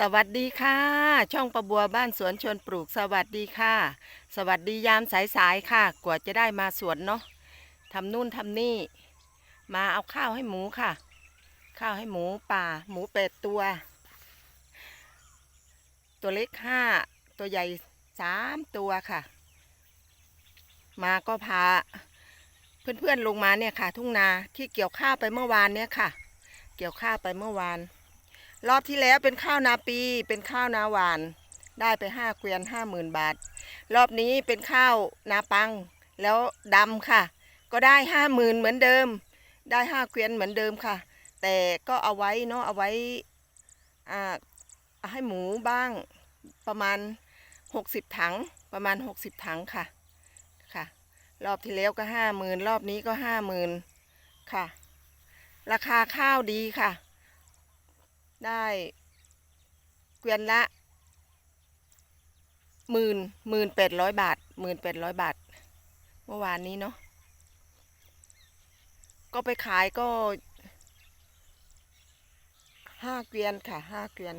สวัสดีค่ะ ช่องประบัวบ้านสวนชวนปลูกสวัสดีค่ะ สวัสดียามสายๆค่ะ กว่าจะได้มาสวนเนาะทำนู่นทำนี่ มาเอาข้าวให้หมูค่ะ ข้าวให้หมูป่า หมูเป็ดตัว ตัวเล็กห้าตัวใหญ่สามตัวค่ะ มาก็พา เพื่อนๆลงมาเนี่ยค่ะ ทุ่งนาที่เกี่ยวข้าวไปเมื่อวานเนี่ยค่ะ เกี่ยวข้าวไปเมื่อวาน รอบที่แล้วเป็นข้าวนาปีเป็นข้าวนาหวาน ได้ไปห้าเกวียนห้าหมื่นบาท รอบนี้เป็นข้าวนาปัง แล้วดำค่ะ ก็ได้ห้าหมื่นเหมือนเดิม ได้ห้าเกวียนเหมือนเดิมค่ะ แต่ก็เอาไว้เนาะเอาไว้อ่าให้หมูบ้างประมาณหกสิบถังประมาณหกสิบถังค่ะค่ะ รอบที่แล้วก็ห้าหมื่นรอบนี้ก็ห้าหมื่นค่ะ ราคาข้าวดีค่ะ ได้เกวียนละหมื่นหมื่นแปดร้อยบาทหมื่นแปดร้อยบาท เมื่อวานนี้เนาะก็ไปขายก็ห้าเกวียนค่ะห้าเกวียน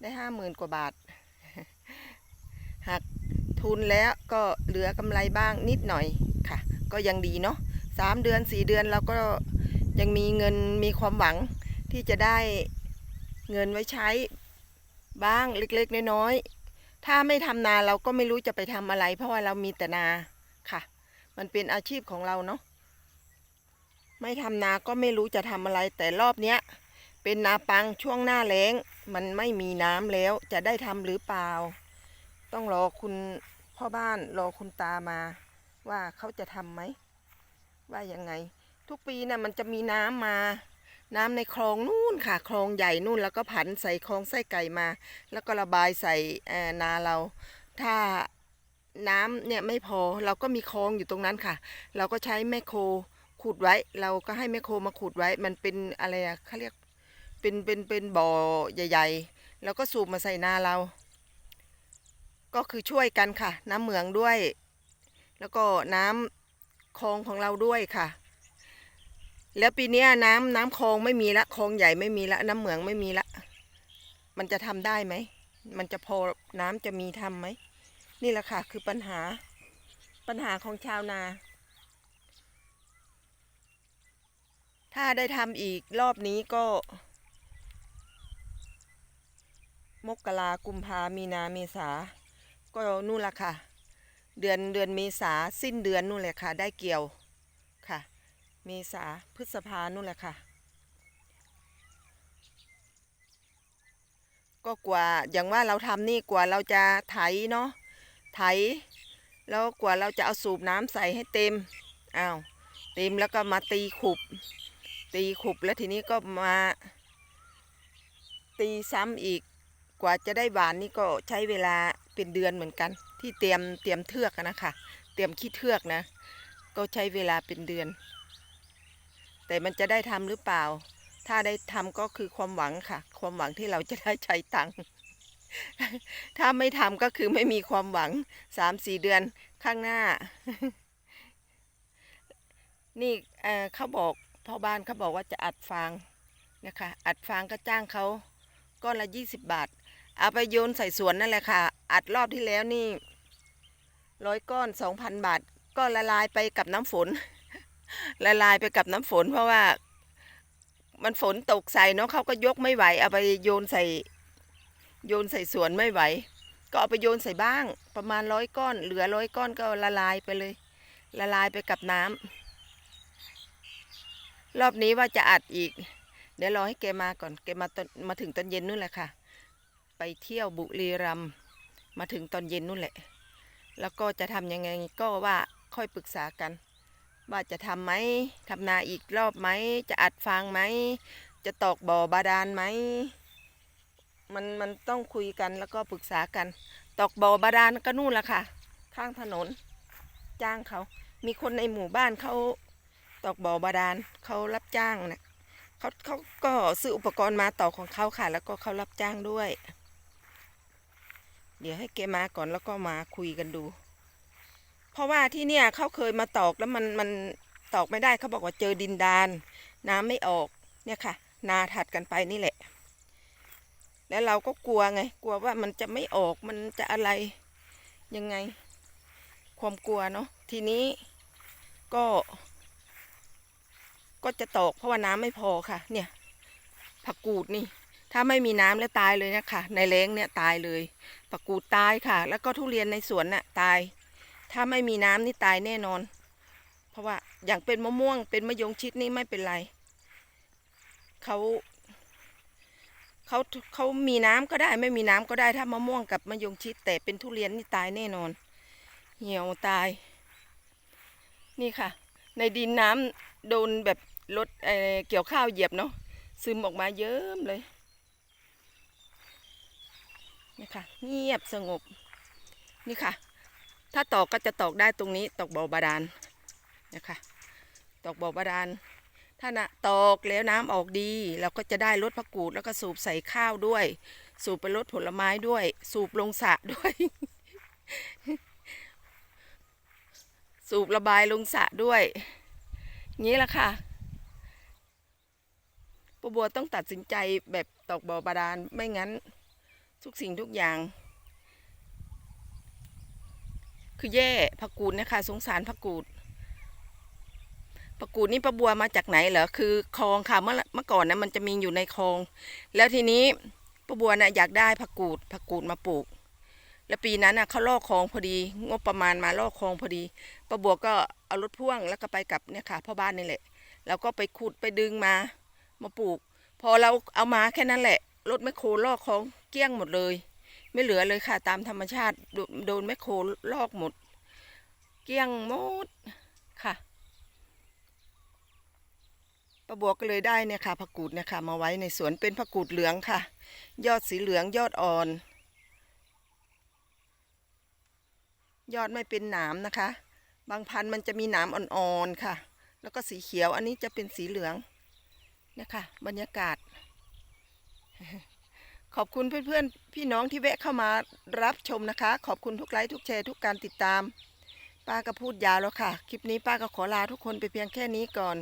ได้ห้าหมื่นกว่าบาทหักทุนแล้วก็เหลือกำไรบ้างนิดหน่อยค่ะ ก็ยังดีเนาะสามเดือนสี่เดือนเราก็ยังมีเงินมีความหวังที่จะได้ เงินไว้ใช้บ้างเล็กๆน้อยๆถ้าไม่ทำนาเราก็ไม่รู้จะไปทำอะไร เพราะว่าเรามีแต่นาค่ะ มันเป็นอาชีพของเราเนาะไม่ทำนาก็ไม่รู้จะทำอะไร แต่รอบเนี้ย เป็นนาปังช่วงหน้าแล้ง มันไม่มีน้ำแล้วจะได้ทำหรือเปล่า ต้องรอคุณพ่อบ้านรอคุณตามา ว่าเขาจะทำไหมว่ายังไง ทุกปีนะ่ะมันจะมีน้ำมา น้ำในคลองนู่นค่ะ คลองใหญ่นู่นแล้วก็ผันใส่คลองไส้ไก่มา แล้วก็ระบายใส่นาเรา ถ้าน้ำเนี่ยไม่พอเราก็มีคลองอยู่ตรงนั้นค่ะ เราก็ใช้แมคโครขุดไว้ เราก็ให้แมคโครมาขุดไว้ มันเป็นอะไรอะเขาเรียกเป็นเป็นเป็นบ่อใหญ่ ๆ แล้วก็สูบมาใส่นาเรา ก็คือช่วยกันค่ะ น้ำเหมืองด้วย แล้วก็น้ำคลองของเราด้วยค่ะ แล้วปีนี้น้ำน้ำคลองไม่มีละคลองใหญ่ไม่มีละ น้ำเหมืองไม่มีละ มันจะทำได้ไหม มันจะพอน้ำจะมีทำไหม นี่แหละค่ะ คือปัญหา ปัญหาของชาวนา ถ้าได้ทำอีกรอบนี้ก็ มกรากุมภามีนาเมษา ก็นู่นละค่ะ เดือนเดือนเมษาสิ้นเดือนนู่นแหละค่ะ ได้เกี่ยว เมษาพฤษภานู่นแหละค่ะ ก็กว่าอย่างว่าเราทำนี่กว่าเราจะไถเนาะไถ แล้วกว่าเราจะเอาสูบน้ำใส่ให้เต็มอ้าวเต็มแล้วก็มาตีขุบ ตีขุบแล้วทีนี้ก็มา ตีซ้ำอีกกว่าจะได้หวานนี่ก็ใช้เวลาเป็นเดือนเหมือนกัน ที่เตรียมเตรียมเทือกนะคะ เตรียมขี้เทือกนะ ก็ใช้เวลาเป็นเดือน แต่มันจะได้ทำหรือเปล่า ถ้าได้ทำก็คือความหวังค่ะ ความหวังที่เราจะได้ใช้ตังค์ถ้าไม่ทำก็คือไม่มีความหวังสามสี่เดือนข้างหน้า นี่เเขาบอกพ่อบ้านเขาบอกว่าจะอัดฟางนะคะ อัดฟางก็จ้างเขาก้อนละยี่สิบบาท เอาไปโยนใส่สวนนั่นแหละค่ะ อัดรอบที่แล้วนี่ร้อยก้อนสองพันบาท ก็ละลายไปกับน้ำฝน ละลายไปกับน้ำฝนเพราะว่า มันฝนตกใส่เนาะเขาก็ยกไม่ไหว เอาไปโยนใส่ โยนใส่สวนไม่ไหว ก็เอาไปโยนใส่บ้าง ประมาณร้อยก้อน เหลือร้อยก้อนก็ละลายไปเลย ละลายไปกับน้ำรอบนี้ว่าจะอัดอีก เดี๋ยวรอให้แกมาก่อนแกมาตอนมาถึงตอนเย็นนู่นแหละค่ะ ไปเที่ยวบุรีรัมย์มาถึงตอนเย็นนู่นแหละ แล้วก็จะทำยังไงก็ว่าค่อยปรึกษากัน ว่าจะทำไหมทำนาอีกรอบไหม จะอัดฟางไหม จะตอกบ่อบาดาลไหม มันมันต้องคุยกันแล้วก็ปรึกษากัน ตอกบ่อบาดาลก็นู่นละค่ะ ข้างถนน จ้างเขา มีคนในหมู่บ้านเขาตอกบ่อบาดาลเขารับจ้างนะเขาเขาก็ซื้ออุปกรณ์มาต่อของเขาค่ะ แล้วก็เขารับจ้างด้วย เดี๋ยวให้แกมาก่อนแล้วก็มาคุยกันดู เพราะว่าที่เนี่ยเขาเคยมาตอกแล้วมันมันตอกไม่ได้เขาบอกว่าเจอดินดาน น้ำไม่ออกเนี่ยค่ะ นาถัดกันไปนี่แหละ แล้วเราก็กลัวไง กลัวว่ามันจะไม่ออกมันจะอะไรยังไง ความกลัวเนาะทีนี้ก็ ก็จะตอกเพราะว่าน้ำไม่พอค่ะ เนี่ยผักกูดนี่ ถ้าไม่มีน้ำแล้วตายเลยนะคะในแล้งเนี่ยตายเลยผักกูดตายค่ะ แล้วก็ทุเรียนในสวนน่ะตาย ถ้าไม่มีน้ำนี่ตายแน่นอน เพราะว่าอย่างเป็นมะม่วงเป็นมะยงชิดนี่ไม่เป็นไรเขาเขาเขามีน้ำก็ได้ ไม่มีน้ำก็ได้ถ้ามะม่วงกับมะยงชิด แต่เป็นทุเรียนนี่ตายแน่นอน เหี่ยวตาย นี่ค่ะ ในดินน้ำโดนแบบรถเเกี่ยวข้าวเหยียบเนาะซึมออกมาเยิ้มเลยนี่ค่ะเงียบสงบนี่ค่ะ ถ้าตอกก็จะตอกได้ตรงนี้ตอกบ่อบาดาลนะคะตอกบ่อบาดาลถ้านะตอกแล้วน้ำออกดี เราก็จะได้รสผักกูดแล้วก็สูบใส่ข้าวด้วย สูบไปรสผลไม้ด้วย สูบลงสระด้วย สูบระบายลงสระด้วยงี้แหละค่ะปบัวต้องตัดสินใจแบบตอกบ่อบาดาลไม่งั้น ทุกสิ่งทุกอย่าง คือแย่ผักกูดนะคะสงสารผักกูดผักกูดนี่ป้าบัวมาจากไหนเหรอคือคลองค่ะเมื่อเมื่อก่อนนะมันจะมีอยู่ในคลอง แล้วทีนี้ป้าบัวนะ่ะอยากได้ผักกูดผักกูดมาปลูก แล้วปีนั้นน่ะเขาลอกคลองพอดี งบประมาณมาลอกคลองพอดีป้าบัวก็เอารถพ่วงแล้วก็ไปกับเนี่ยค่ะพ่อบ้านนี่แหละแล้วก็ไปขุดไปดึงมามาปลูก พอเราเอามาแค่นั้นแหละรถแมคโครลอกคลองเกลี้ยงหมดเลย ไม่เหลือเลยค่ะ ตามธรรมชาติโดโดนแมคโครลอกหมด เกี้ยงหมดค่ะป้าบัวกก็เลยได้เนี่ยค่ะผักกูดเนี่ยค่ะมาไว้ในสวนเป็นผักกูดเหลืองค่ะ ยอดสีเหลืองยอดอ่อน ยอดไม่เป็นหนามนะคะ บางพันธุ์มันจะมีหนามอ่อนๆค่ะ แล้วก็สีเขียวอันนี้จะเป็นสีเหลืองนะคะบรรยากาศ ขอบคุณเพื่อนๆ พี่น้องที่แวะเข้ามารับชมนะคะ ขอบคุณทุกไลค์ทุกแชร์ทุกการติดตาม ป้าก็พูดยาวแล้วค่ะ คลิปนี้ป้าก็ขอลาทุกคนไปเพียงแค่นี้ก่อน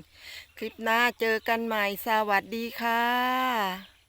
คลิปหน้าเจอกันใหม่สวัสดีค่ะ